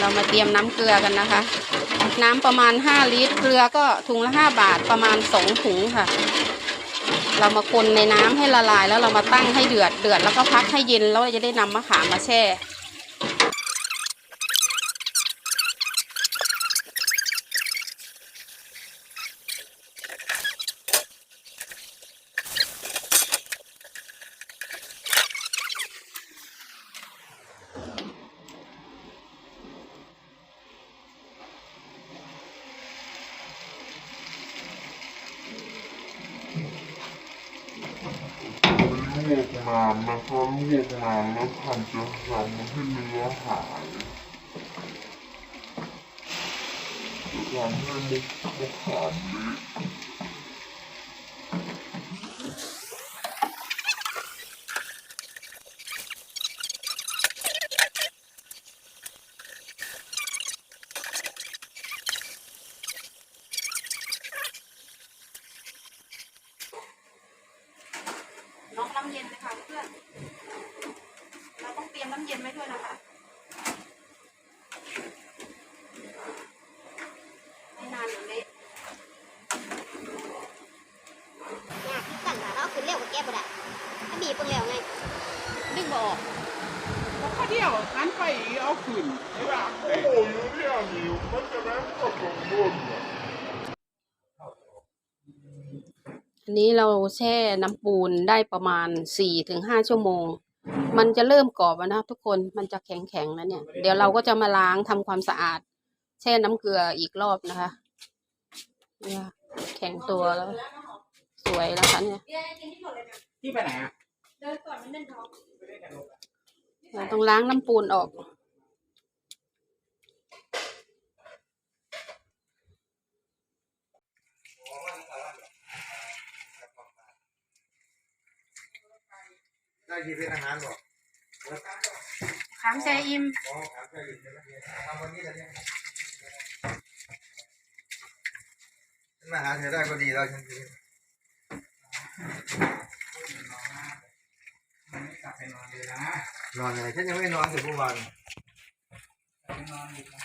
เรามาเตรียมน้ำเกลือกันนะคะ น้ำประมาณ 5 ลิตร เกลือก็ถุงละ 5 บาทประมาณ 2 ถุงค่ะ เรามาคนในน้ำให้ละลายแล้วเรามาตั้งให้เดือดเดือดแล้วก็พักให้เย็นแล้วจะได้นำมะขามมาแช่ ลวกน้ำนะคะลวกน้ำแล้วทำจะทำให้เนื้อหายจะทำให้มุกมะขามเละ น้องน้ำเย็นเลยค่ะเพื่อน เราต้อง เตรียมน้ำเย็นไว้ด้วยนะคะไม่นานเดี๋ยวเละยากคือกันค่ะเราขึ้นเร็วกว่าแก้บ่ได้ถ้าบีบเพิ่งเร็วไงดึงบออกข้าเดียวงั้นไปเอาขืนอยากโอ้โหอยู่เนี่ยนี่มันจะแม่งตกลงบนอะอันนี้เราแช่น้ำปูนได้ประมาณสี่ถึงห้าชั่วโมง มันจะเริ่มกรอบแล้วนะทุกคนมันจะแข็งๆแล้วเนี่ย เดี๋ยวเราก็จะมาล้างทำความสะอาด แช่น้ำเกลืออีกรอบนะคะเนี่ยแข็งตัวแล้ว สวยแล้วค่ะเนี่ยที่ไปไหนอะเราต้องล้างน้ำปูนออก ได้ที่เป็นอาหารบอก ขามแช่อิ่มอ๋อถามใครอยู่ใช่ไหมทำวันนี้แล้วเนี่ยฉันมาหาเธอได้ก็ดีแล้วฉันคือกลับไปนอนเลยนะนอนอะไรฉันยังไม่นอนถึงเมื่อวานไปนอนดีนะ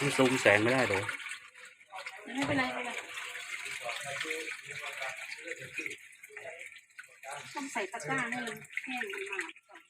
มันซูมแสงไม่ได้เลย ไม่เป็นไรไม่เป็นไร ต้องใส่ตะกร้าให้มันแห้งมันมาก่อน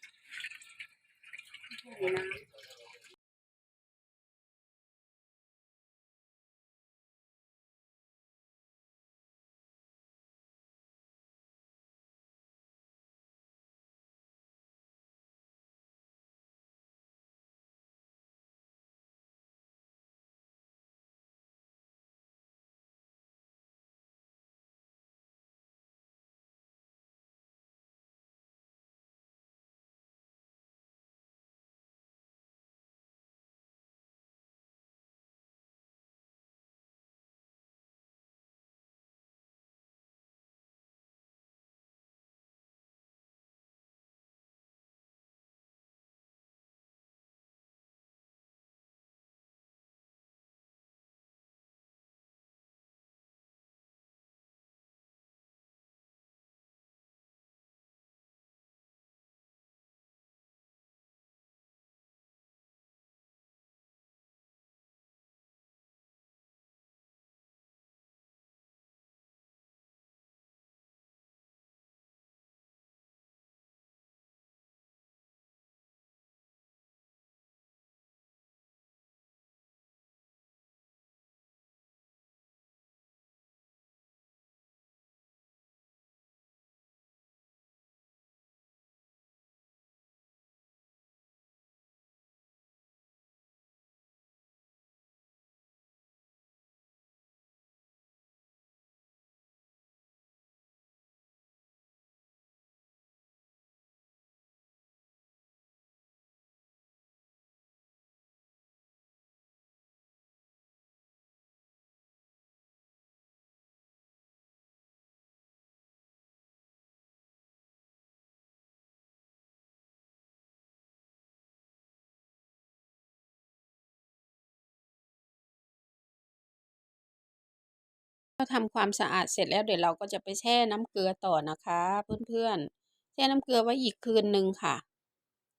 นี่นะก็ทำความสะอาดเสร็จแล้วเดี๋ยวเราก็จะไปแช่น้ำเกลือต่อนะคะ เพื่อนๆ แช่น้ำเกลือไว้อีกคืนหนึ่งค่ะ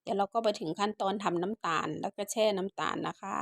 เดี๋ยวเราก็ไปถึงขั้นตอนทำน้ำตาลแล้วก็แช่น้ำตาลนะคะ